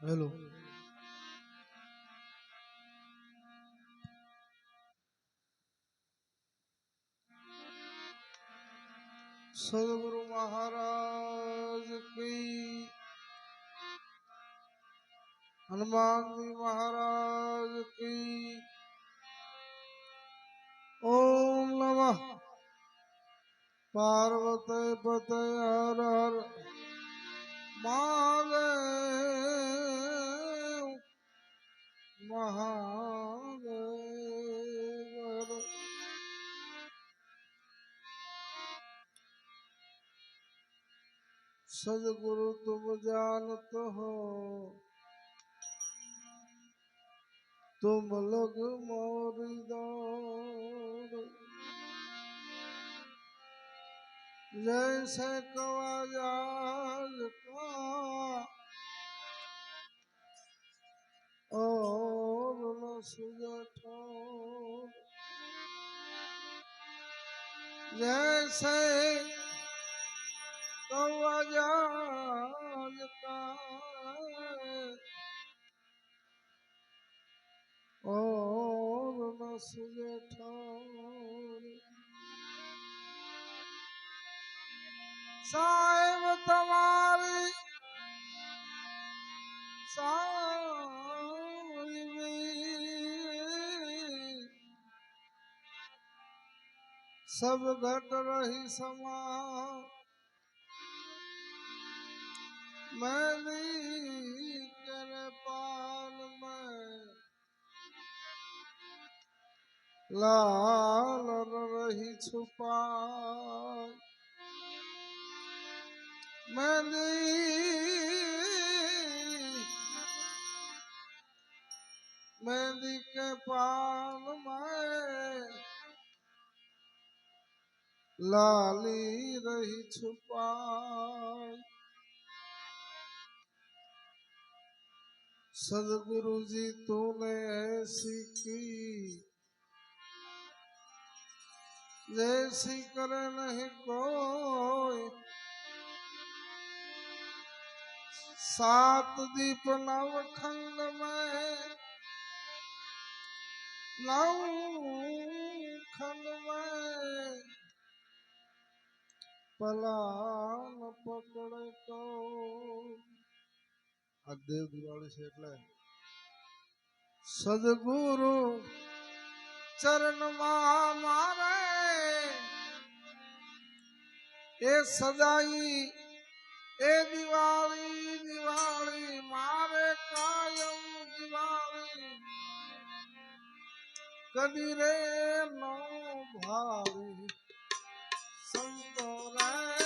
Hello સદગુરુ મહારાજ કી હનુમાનજી મહારાજ કી ઓમ નમઃ પાર્વતે પતે હર હર મહાદેવ મહાદેવ સદગુરુ તુમ જાનતો હો. તુમ લોગ મોરી દોડ. જૈસે કવા જાલ Oh, Lolo Sujato. Jai Sai Kavajayata. Oh, Lolo Sujato. સાહેબ તમારી સાહેબ सब घट रही समा। मैली कर पाल में लाल रही छुपा। मैली मैली के पाल में लाली रही छुपाई सदगुरु जी तूने ऐसी की जैसी करे नहीं कोई सात दीप नव खंड में नव खंड में પલાન પકડે તો. આ દેવ દિવાળી છે એટલે સદગુરુ ચરણમાં મારે. એ સદાઈ એ દિવાળી દિવાળી મારે કાયમ દિવાળી. કદી રે નો ભાવી. સંતો રે અંધારી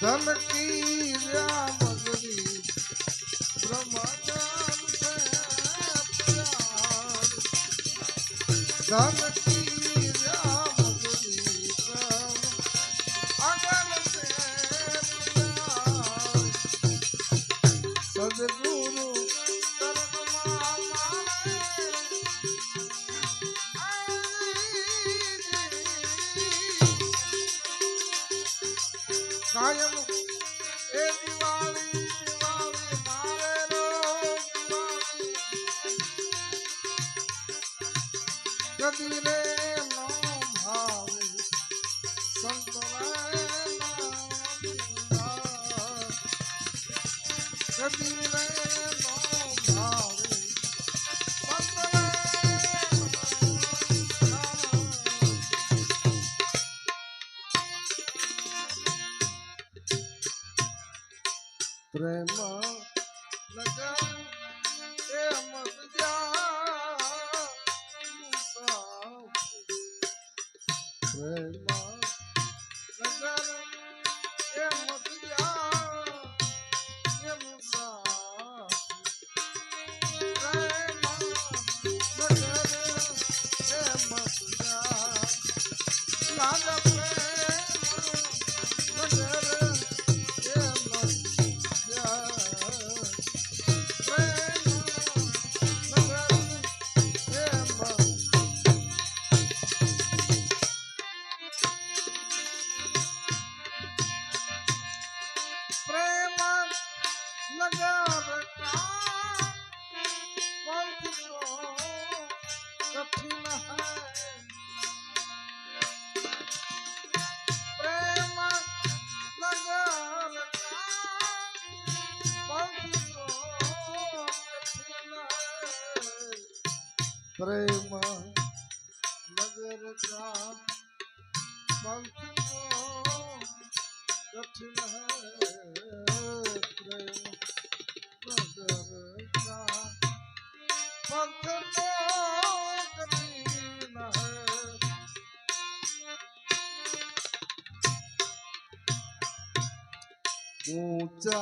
ધમકી રામગરી બ્રહ્મચર્ય ધમકી Oh. પ્રેમ નગર કઠિન પ્રેમ. উঁচা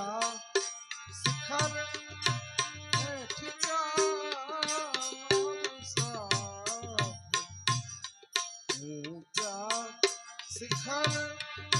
স্থানে উঁচা শিখার হ্যাঁ,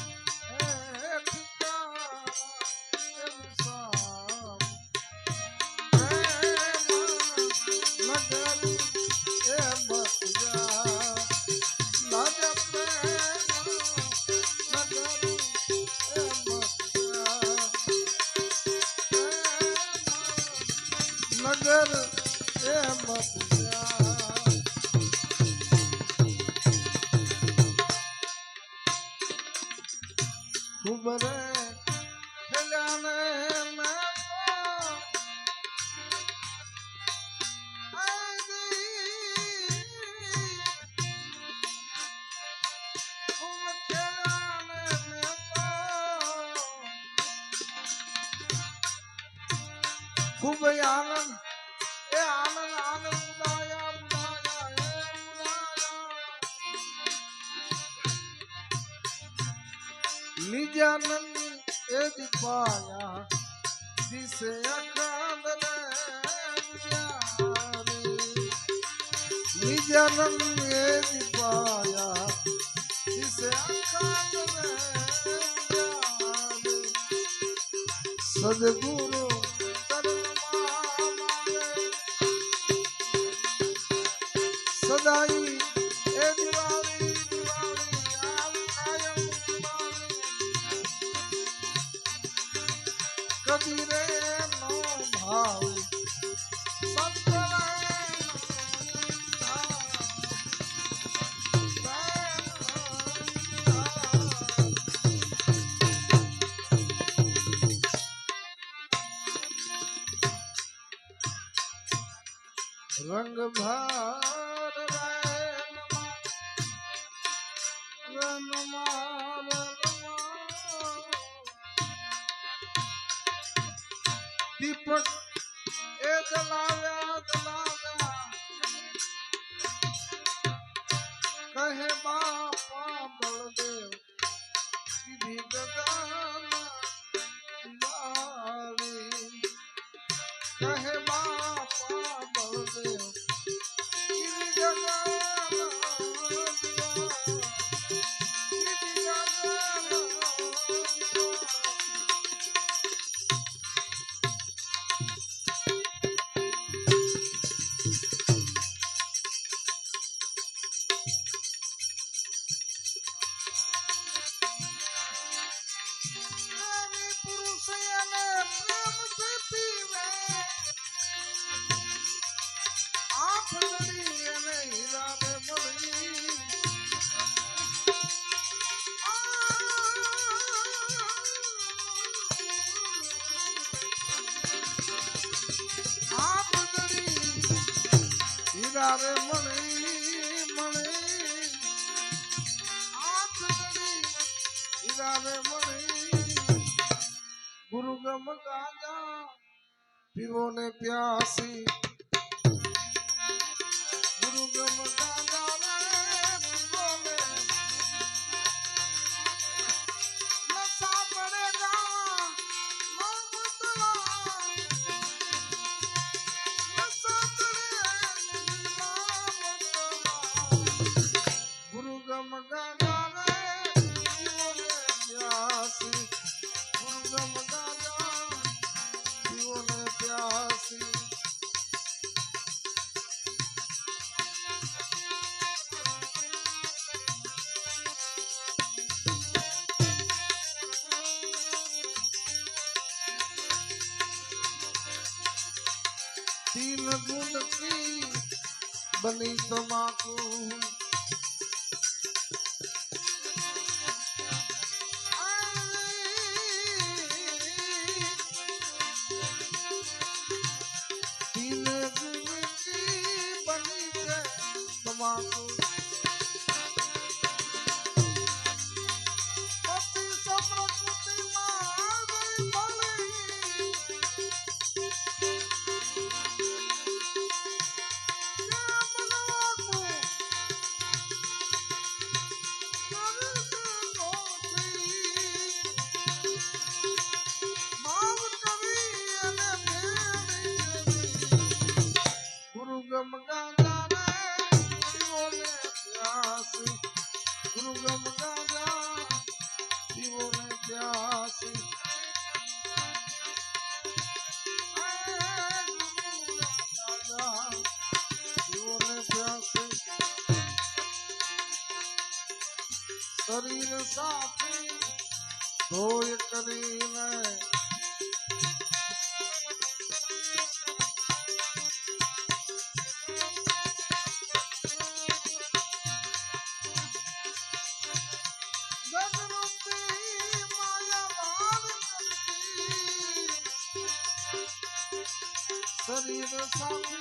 ખૂબ આનંદ એ આનંદ આનંદ ઉદાયા ઉદાયા નિજાનંદ એ દીપાયા દિશે અખંડ નિજાનંદ એ દીપાયા દિશે અખંડ સદગુરુ કબીરે નો ભાવ. રંગ ભા Yeah. ત્યારે મણી મણી આંખની ઈરાને મણી ગુરુ ગમ ગાજા પીવો ને પ્યાસી. ગુરુ ગમ બની તમાકુ સોય કરીને શરીર સાથે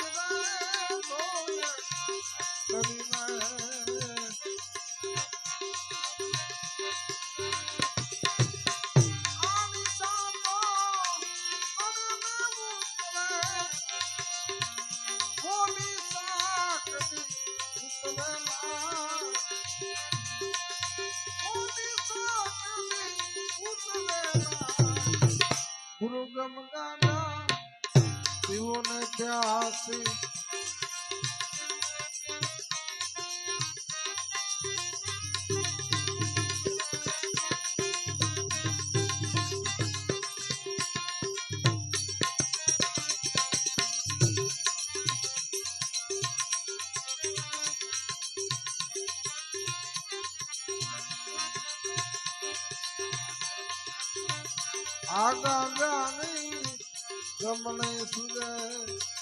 જીવન ત્યાસી આગા ગાની સમણે સુરે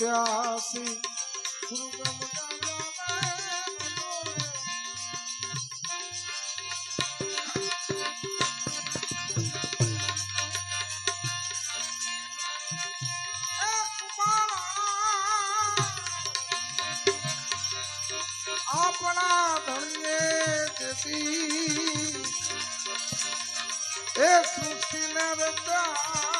પ્યાસી ગુરુ બ્રહ્મા આપણા ધન્ય તેથી એ સૃષ્ટિ ને બધા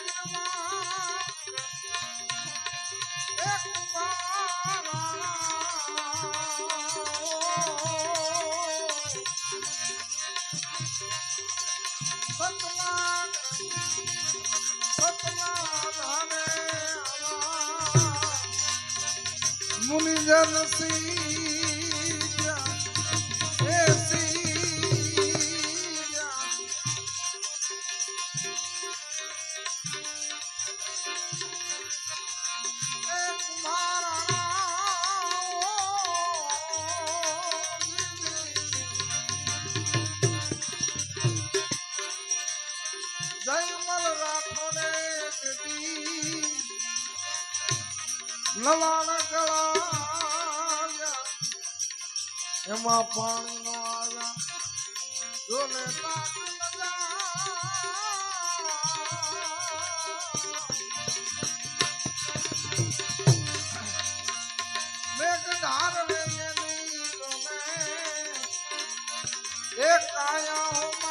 મુનિ જનસી પાણી નો આવ્યા જોલે મેઘધાર એક કાયા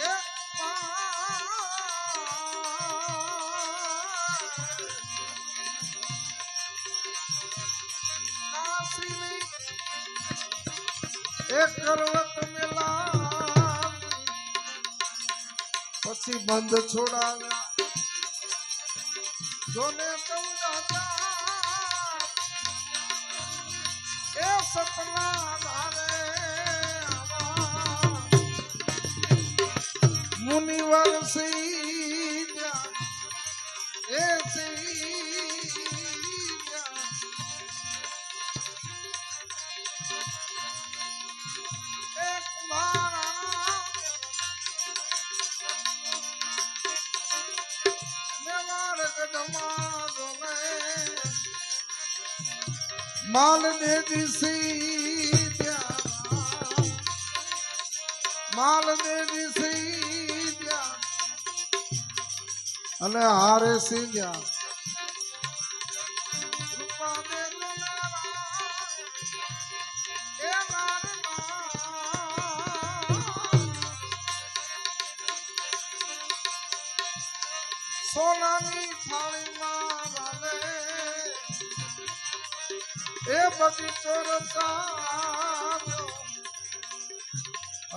એ નાસીની એક કરવત મેલા પછી બંધ છોડાવ્યા. જોને કહું સપના મુનિવર સીધ્યા માલ દે દિસી ત્યાં માલ દે દિસી ત્યાં અને હારે સી બગીચો રચાવ્યો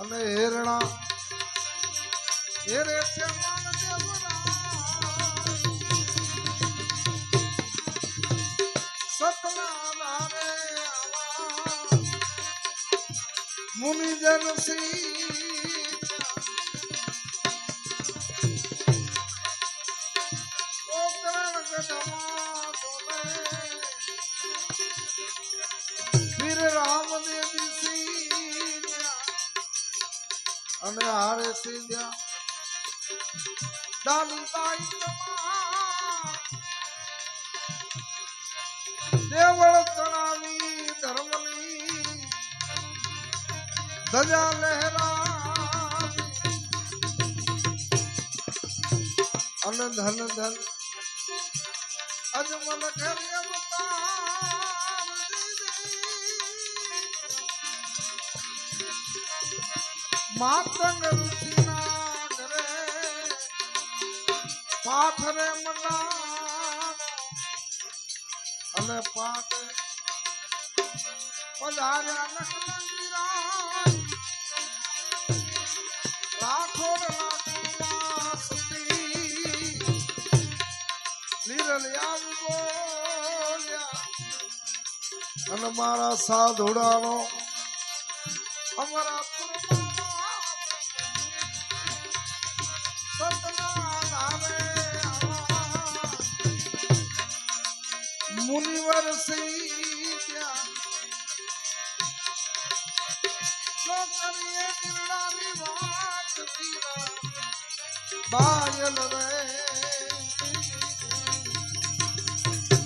અને હેરણા હેરે છે મુનિ જન ધારે હારે સીધ્યા દેવળ ચડાવી ધર્મની ધજા લહેરા અને ધન ધન માતંગ ઋષિના ઘરે પાઠ રે અને પાઠ પધાર્યા લખમંદિરા રાઠોડ લાખમાં સતી લીરલિયા અને મારા સાધુડાનો અમારા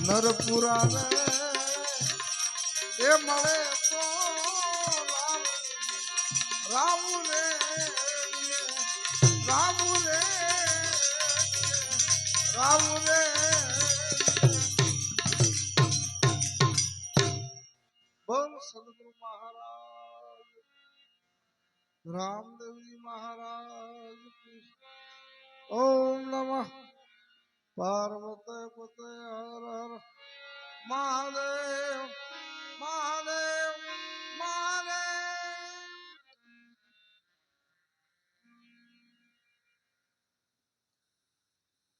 નરપુરા એ મળે તો રામ રે રામ રે રામ રે બોલ સદગુરુ મહારાજ રામદેવજી મહારાજ ઓમ નમઃ. પાર્વતે પતે હર હર. મહાદેવ મહાદેવ.